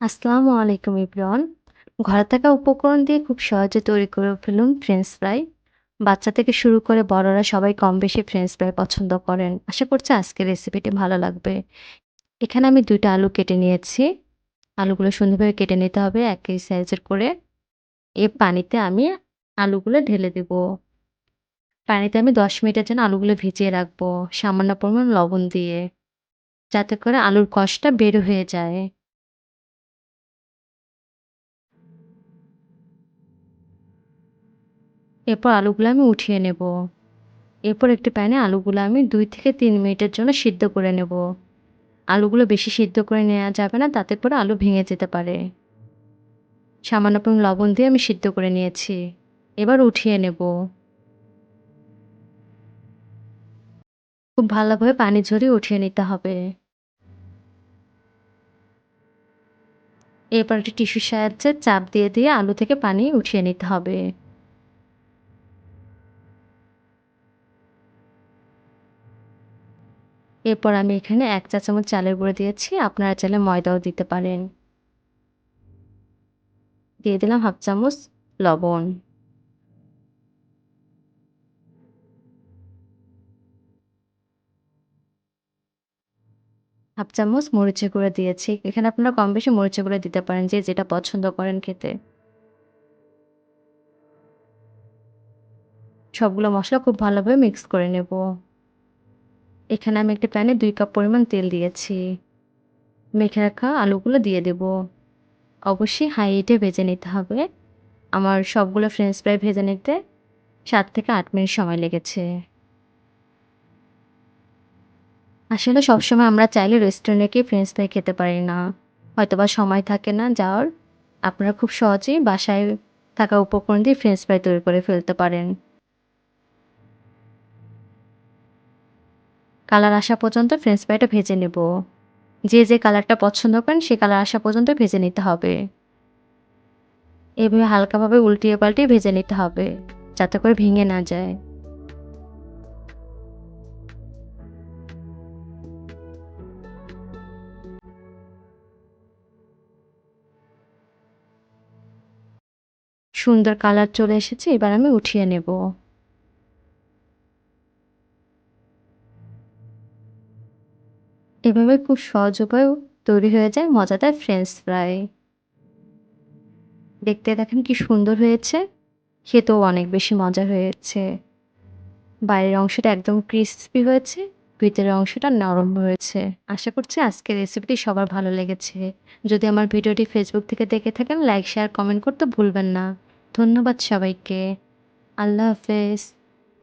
আসসালামু আলাইকুম এভরিওয়ান। ঘরে থাকা উপকরণ দিয়ে খুব সহজে তৈরি করে ফেলুন ফ্রেঞ্চ ফ্রাই। বাচ্চা থেকে শুরু করে বড়রা সবাই কম বেশি ফ্রেঞ্চ ফ্রাই পছন্দ করেন। আশা করছি আজকের রেসিপিটি ভালো লাগবে। এখানে আমি দুইটা আলু কেটে নিয়েছি। আলুগুলো সুন্দরভাবে কেটে নিতে হবে একই সাইজের করে। এ পানিতে আমি আলুগুলো ঢেলে দেব। পানিতে আমি ১০ মিনিটের জন্য আলুগুলো ভিজিয়ে রাখব সামান্য পরিমাণ লবণ দিয়ে। যাতে করে আলুর কষটা বের হয়ে যায়। এরপর আলুগুলো আমি উঠিয়ে নেব। এরপর একটি প্যানে আলুগুলো আমি দুই থেকে তিন মিনিটের জন্য সিদ্ধ করে নেব। আলুগুলো বেশি সিদ্ধ করে নেওয়া যাবে না তাতে করে আলু ভেঙে যেতে পারে। সামান্য পরিমাণ লবণ দিয়ে আমি সিদ্ধ করে নিয়েছি। এবার উঠিয়ে নেব। খুব ভালোভাবে পানি ঝরিয়ে উঠিয়ে নিতে হবে। এরপর একটি টিস্যুর সাহায্যে চাপ দিয়ে, দিয়ে আলু থেকে পানি উঠিয়ে নিতে হবে। এরপর আমি এখানে এক চা চামচ চালের গুঁড়ো দিয়েছি। আপনারা চাইলে ময়দাও দিতে পারেন। দিয়ে দিলাম ১/২ চামচ লবণ। হাফ চামচ মরিচের গুঁড়া দিয়েছি। এখানে আপনারা কম বেশি মরিচের গুঁড়া দিতে পারেন যে যেটা পছন্দ করেন খেতে। সবগুলো মশলা খুব ভালোভাবে মিক্স করে নেব। এখানে আমি একটি প্যানে দুই কাপ পরিমাণ তেল দিয়েছি। মেখে রাখা আলুগুলো দিয়ে দেব। অবশ্যই হাই হিটে ভেজে নিতে হবে। আমার সবগুলো ফ্রেঞ্চ ফ্রাই ভেজে নিতে সাত থেকে আট মিনিট সময় লেগেছে। আসলে সবসময় আমরা চাইলে রেস্টুরেন্টে গিয়ে ফ্রেঞ্চ ফ্রাই খেতে পারি না। হয়তোবা সময় থাকে না যাওয়ার। আপনারা খুব সহজেই বাসায় থাকা উপকরণ দিয়ে ফ্রেঞ্চ ফ্রাই তৈরি করে ফেলতে পারেন। কালার আসা পর্যন্ত ফ্রেঞ্চ ফ্রাইটা ভেজে নেব। যে, যে কালারটা পছন্দ করেন সে কালার আসা পর্যন্ত ভেজে নিতে হবে। এভাবে হালকাভাবে উল্টিয়ে পাল্টিয়ে ভেজে নিতে হবে যাতে করে ভেঙে না যায়। সুন্দর কালার চলে এসেছে এবার আমি উঠিয়ে নেব। এভাবে খুব সহজ উপায়েও তৈরি হয়ে যায় মজাদার ফ্রেঞ্চ ফ্রাই। দেখতে দেখেন কি সুন্দর হয়েছে। খেতেও অনেক বেশি মজা হয়েছে। বাইরের অংশটা একদম ক্রিসপি হয়েছে, ভিতরের অংশটা নরম হয়েছে। আশা করছি আজকের রেসিপিটি সবার ভালো লেগেছে। যদি আমার ভিডিওটি ফেসবুক থেকে দেখে থাকেন লাইক, শেয়ার, কমেন্ট করতে ভুলবেন না। ধন্যবাদ সবাইকে। আল্লাহ হাফেজ।